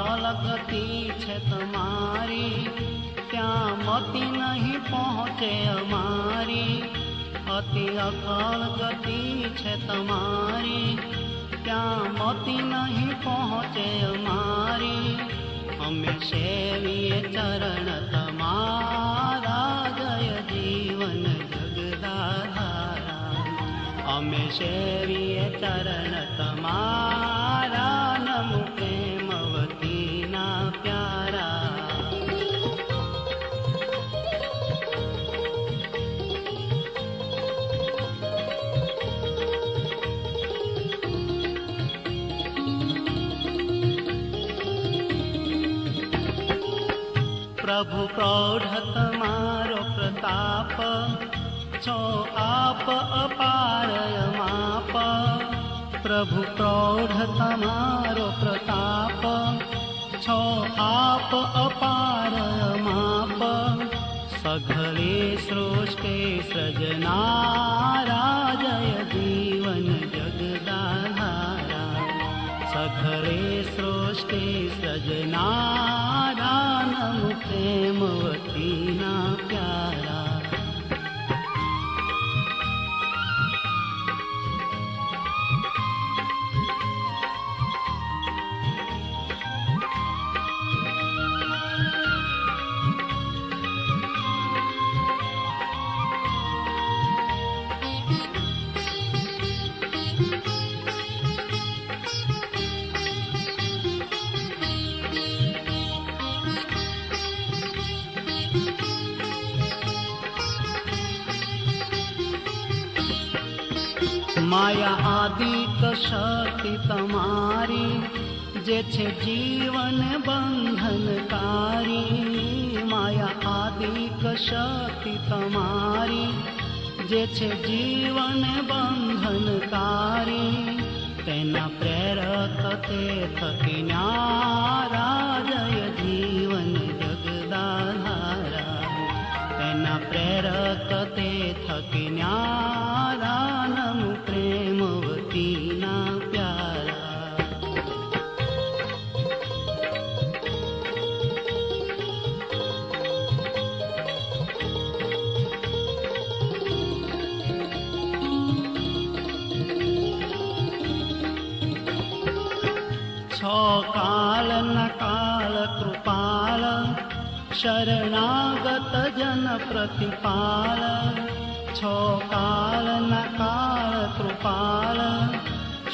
અતિ ગતિ છે તમારી. ત્યાં મતિ નહીં પહોંચે અમારી. અતિ અકલ ગતિ છે તમારી. ત્યાં મતિ નહીં પહોંચે અમારી. અમે સેવીએ ચરણ તમારા જય જીવન જગદાધારા. અમે સેવીએ ચરણ તમારા प्रभु प्रौढत मारो प्रताप च आप अपारय माप। प्रभु प्रौढत मारो प्रताप छो आप अपारय माप। सघले सृष्टे सृजनारा जय जीवन जगदाधारा। सघले सृष्टे માયા આદિક શક્તિ તમારી જે છે જીવન બંધનકારી માયા આદિક શક્તિ તમારી જે છે જીવન બંધનકારી તેના પ્રેરક તે થકી ન્યારા प्रतिपाल छकाल नकार कृपाल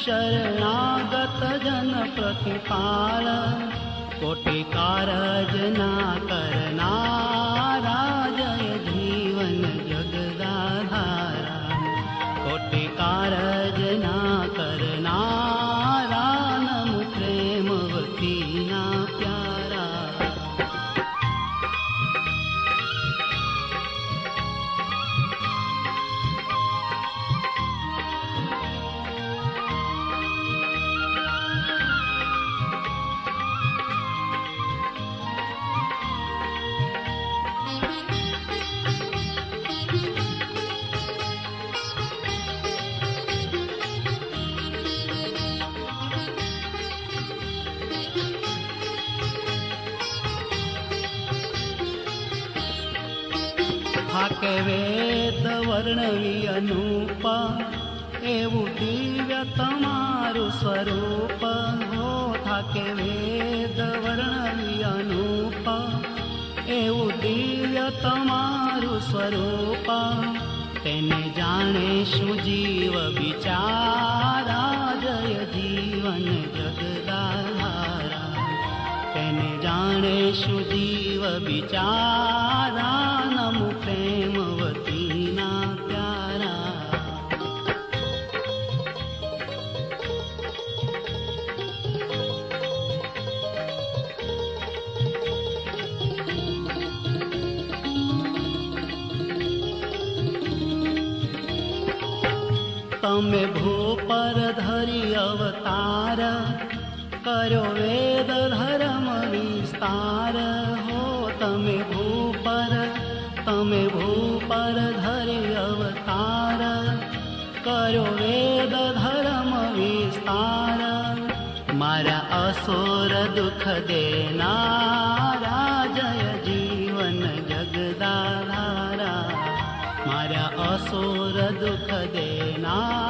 शरणागत जन प्रतिपाल कोटिकारजना करना થાકે વેદ વર્ણવી અનુપ. એવું દિવ્ય તમારું સ્વરૂપ હો થાકે વેદ વર્ણવી અનુપ. એવું દિવ્ય તમારું સ્વરૂપ તેને જાણે શું જીવ બિચારા જય જીવન જગદારા તેને જાણે શું જીવ બિચારા तमे भूपर तमे भूपर धरि अवतार। करो वेद धर्म विस्तार मारा असुर दुख देनारा जय जीवन जगदारा असुर दुख देना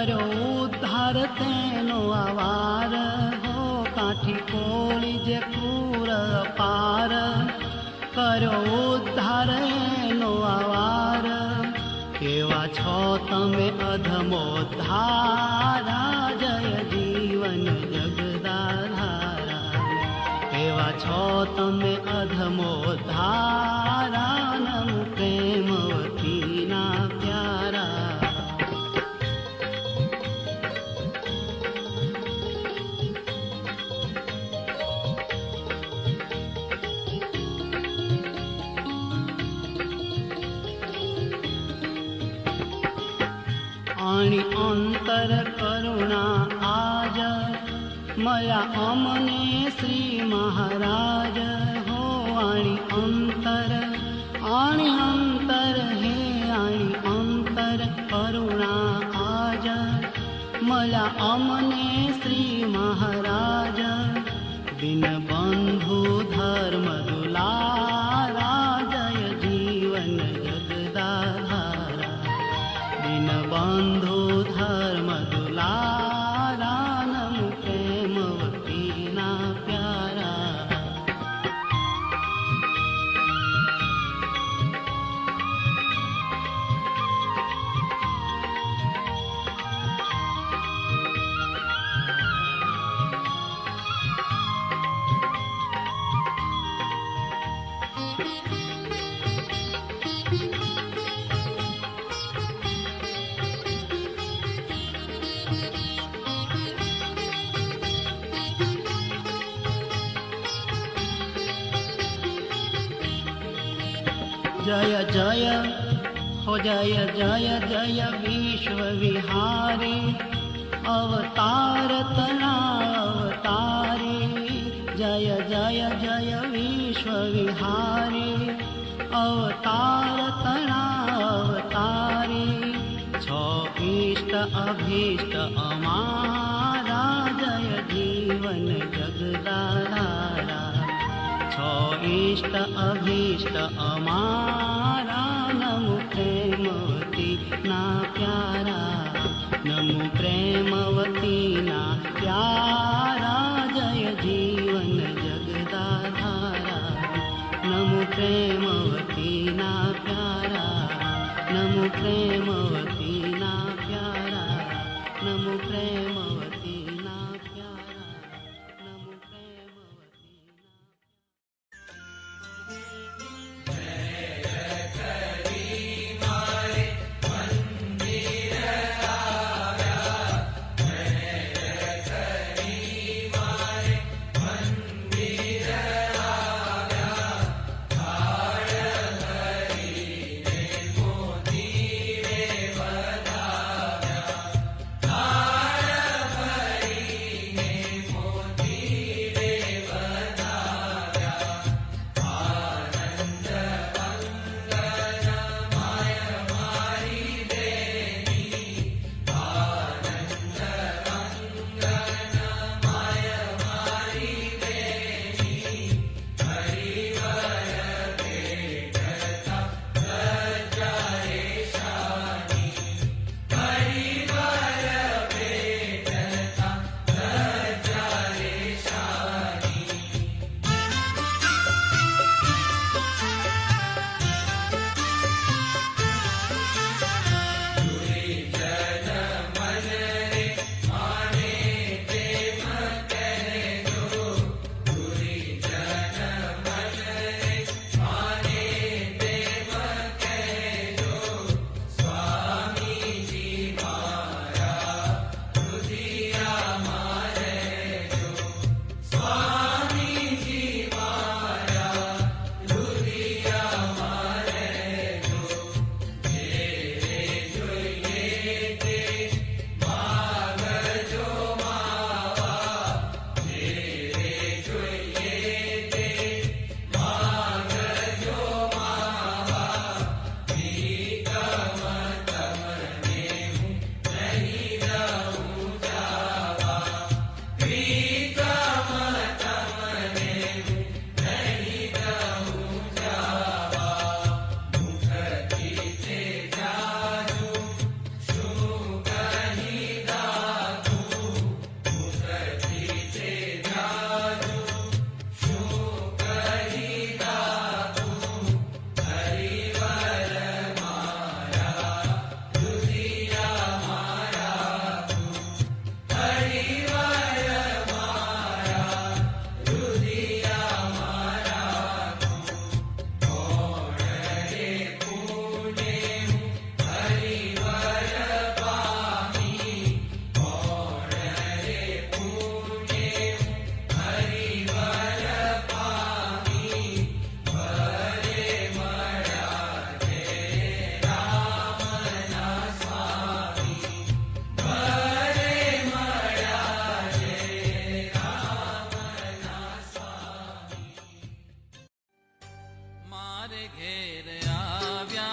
કર્યો ઉદ્ધાર તેનો આવાર હો કાઠી કોળી જે ક્રૂર પાર કર્યો ઉદ્ધાર એનો આવાર કેવા છો તમે અધમો ધારા જય જીવન જગદાધારા એવા છો તમે અધમો ધારાનમ मया अमने श्री महाराज हो आणि अंतर हे आणि अंतर करुणा आज। मला अमने श्री महाराज दिन जय जय हो जय जय जय विश्वविहारी। अवतारतनावतारी जय जय जय विश्वविहारी। अवतारतनावतारी तनावतारी इष्ट अभीष्ट अमा इष्ट अभीष्ट अमारा नमु प्रेमवती ना प्यारा नमु प्रेमवती ना प्यारा जय जीवन जगदाधारा नमु प्रेमवती ना प्यारा नमु प्रेमवती ना प्यारा नमु प्रेम મારે ઘેર આવ્યા